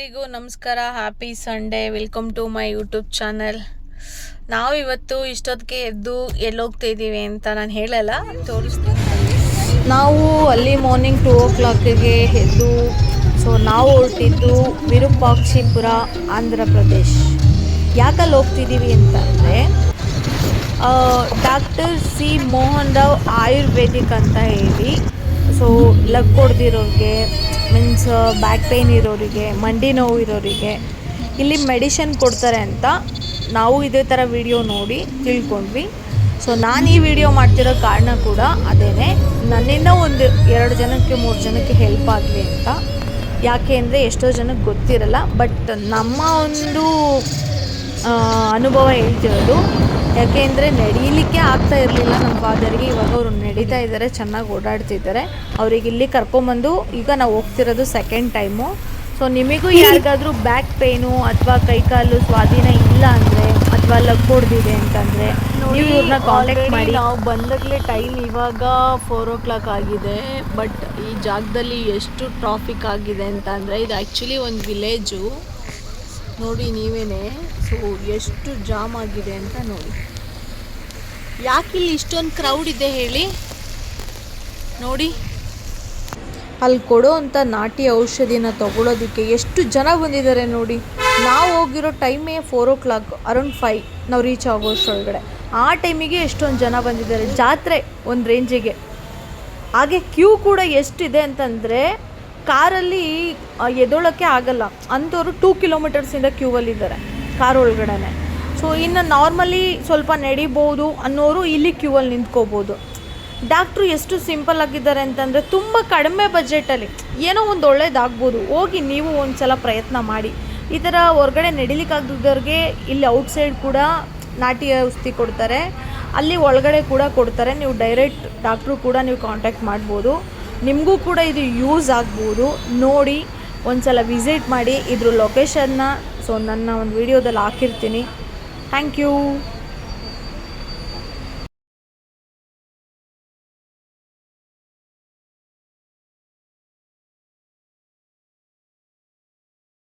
ಎಲ್ರಿಗೂ ನಮಸ್ಕಾರ happy Sunday welcome to my YouTube channel ನಾವು ಇವತ್ತು ಇಷ್ಟೊತ್ತಿಗೆ ಎದ್ದು ಎಲ್ಲೋಗ್ತಾ ಇದ್ದೀವಿ ಅಂತ ನಾನು ಹೇಳಲ್ಲ, ತೋರಿಸ್ತೀನಿ. ನಾವು ಅಲ್ಲಿ ಮಾರ್ನಿಂಗ್ ಟೂ ಓ ಕ್ಲಾಕಿಗೆ ಎದ್ದು ಸೊ ನಾವು ಹೊರಟಿದ್ದು ವಿರೂಪಾಕ್ಷಿಪುರ, ಆಂಧ್ರ ಪ್ರದೇಶ್. ಯಾಕಲ್ಲಿ ಹೋಗ್ತಿದ್ದೀವಿ ಅಂತಂದರೆ doctor C Mohan Rao ayurvedic ಅಂತ ಹೇಳಿ ಸೊ ಲಗ್ ಕೊಡ್ದಿರೋರಿಗೆ ಮೀನ್ಸ್ ಬ್ಯಾಕ್ ಪೇಯ್ನ್ ಇರೋರಿಗೆ, ಮಂಡಿ ನೋವು ಇರೋರಿಗೆ, ಇಲ್ಲಿ ಮೆಡಿಷನ್ ಕೊಡ್ತಾರೆ ಅಂತ ನಾವು ಇದೇ ಥರ ವಿಡಿಯೋ ನೋಡಿ ತಿಳ್ಕೊಂಡ್ವಿ. ಸೊ ನಾನು ಈ ವಿಡಿಯೋ ಮಾಡ್ತಿರೋ ಕಾರಣ ಕೂಡ ಅದೇ ನನ್ನಿಂದ ಒಂದು ಎರಡು ಜನಕ್ಕೆ, ಮೂರು ಜನಕ್ಕೆ ಹೆಲ್ಪ್ ಆಗಲಿ ಅಂತ. ಯಾಕೆ ಅಂದರೆ ಎಷ್ಟೋ ಜನಕ್ಕೆ ಗೊತ್ತಿರಲ್ಲ ಬಟ್ ನಮ್ಮ ಒಂದು ಅನುಭವ ಹೇಳ್ತಿರೋದು. ಯಾಕೆಂದರೆ ನಡೀಲಿಕ್ಕೆ ಆಗ್ತಾ ಇರಲಿಲ್ಲ ನಮ್ಮ ಫಾದರ್ಗೆ. ಇವಾಗ ಅವರು ನಡೀತಾ ಇದ್ದಾರೆ ಚೆನ್ನಾಗಿ ಓಡಾಡ್ತಿದ್ದಾರೆ. ಅವ್ರಿಗೆ ಇಲ್ಲಿ ಕರ್ಕೊಂಬಂದು ಈಗ ನಾವು ಹೋಗ್ತಿರೋದು ಸೆಕೆಂಡ್ ಟೈಮು ಸೊ ನಿಮಗೂ ಯಾರಿಗಾದರೂ ಬ್ಯಾಕ್ ಪೇನು ಅಥವಾ ಕೈಕಾಲು ಸ್ವಾಧೀನ ಇಲ್ಲ ಅಂದರೆ ಅಥವಾ ಲಗ್ ಹೊಡೆದಿದೆ ಅಂತಂದರೆ ನೀವು ಇವ್ರನ್ನ ಕಾಂಟ್ಯಾಕ್ಟ್ ಮಾಡಿ. ನಾವು ಬಂದಾಗಲೇ ಟೈಮ್ ಇವಾಗ ಫೋರ್ ಓ ಕ್ಲಾಕ್ ಆಗಿದೆ. ಬಟ್ ಈ ಜಾಗದಲ್ಲಿ ಎಷ್ಟು ಟ್ರಾಫಿಕ್ ಆಗಿದೆ ಅಂತ ಅಂದರೆ ಇದು ಆ್ಯಕ್ಚುಲಿ ಒಂದು ವಿಲೇಜು ನೋಡಿ ನೀವೇನೆ. ಸೊ, ಎಷ್ಟು ಜಾಮ್ ಆಗಿದೆ ಅಂತ ನೋಡಿ. ಯಾಕೆ ಇಲ್ಲಿ ಇಷ್ಟೊಂದು ಕ್ರೌಡ್ ಇದೆ ಹೇಳಿ? ನೋಡಿ. ಅಲ್ಲಿ ಕೊಡೋ ಅಂಥ ನಾಟಿ ಔಷಧಿನ ತಗೊಳ್ಳೋದಕ್ಕೆ ಎಷ್ಟು ಜನ ಬಂದಿದ್ದಾರೆ ನೋಡಿ. ನಾವು ಹೋಗಿರೋ ಟೈಮೇ four o'clock around five ನಾವು ರೀಚ್ ಆಗೋಷ್ಟೊಳಗಡೆ ಆ ಟೈಮಿಗೆ ಎಷ್ಟೊಂದು ಜನ ಬಂದಿದ್ದಾರೆ. ಜಾತ್ರೆ ಒಂದು ರೇಂಜಿಗೆ ಹಾಗೆ ಕ್ಯೂ ಕೂಡ ಎಷ್ಟಿದೆ ಅಂತಂದರೆ ಕಾರಲ್ಲಿ ಆ, ಎದ್ದೋಳಕ್ಕೆ ಆಗಲ್ಲ. ಅಂಥವ್ರು ಟೂ ಕಿಲೋಮೀಟರ್ಸಿಂದ ಕ್ಯೂವಲ್ಲಿದ್ದಾರೆ ಕಾರ್ ಒಳಗಡೆನೆ. ಸೊ ಇನ್ನು ನಾರ್ಮಲಿ ಸ್ವಲ್ಪ ನಡಿಬೋದು ಅನ್ನೋರು ಇಲ್ಲಿ ಕ್ಯೂವಲ್ಲಿ ನಿಂತ್ಕೋಬೋದು. ಡಾಕ್ಟ್ರು ಎಷ್ಟು ಸಿಂಪಲ್ ಆಗಿದ್ದಾರೆ ಅಂತಂದರೆ ತುಂಬ ಕಡಿಮೆ ಬಜೆಟಲ್ಲಿ ಏನೋ ಒಂದು ಒಳ್ಳೇದಾಗ್ಬೋದು ಹೋಗಿ ನೀವು ಒಂದು ಸಲ ಪ್ರಯತ್ನ ಮಾಡಿ. ಈ ಥರ ಹೊರಗಡೆ ನಡಿಲಿಕ್ಕಾಗದವ್ರಿಗೆ ಇಲ್ಲಿ ಔಟ್ಸೈಡ್ ಕೂಡ ನಾಟಿ ಔಷಧಿ ಕೊಡ್ತಾರೆ ಅಲ್ಲಿ ಒಳಗಡೆ ಕೂಡ ಕೊಡ್ತಾರೆ ನೀವು ಡೈರೆಕ್ಟ್ ಡಾಕ್ಟ್ರು ಕೂಡ ನೀವು ಕಾಂಟ್ಯಾಕ್ಟ್ ಮಾಡ್ಬೋದು. ನಿಮಗೂ ಕೂಡ ಇದು ಯೂಸ್ ಆಗ್ಬೋದು. ನೋಡಿ ಒಂದು ಸಲ ವಿಸಿಟ್ ಮಾಡಿ ಇದ್ರ ಲೊಕೇಶನ್ನ ಸೊ ನನ್ನ ಒಂದು ವಿಡಿಯೋದಲ್ಲಿ ಹಾಕಿರ್ತೀನಿ. Thank you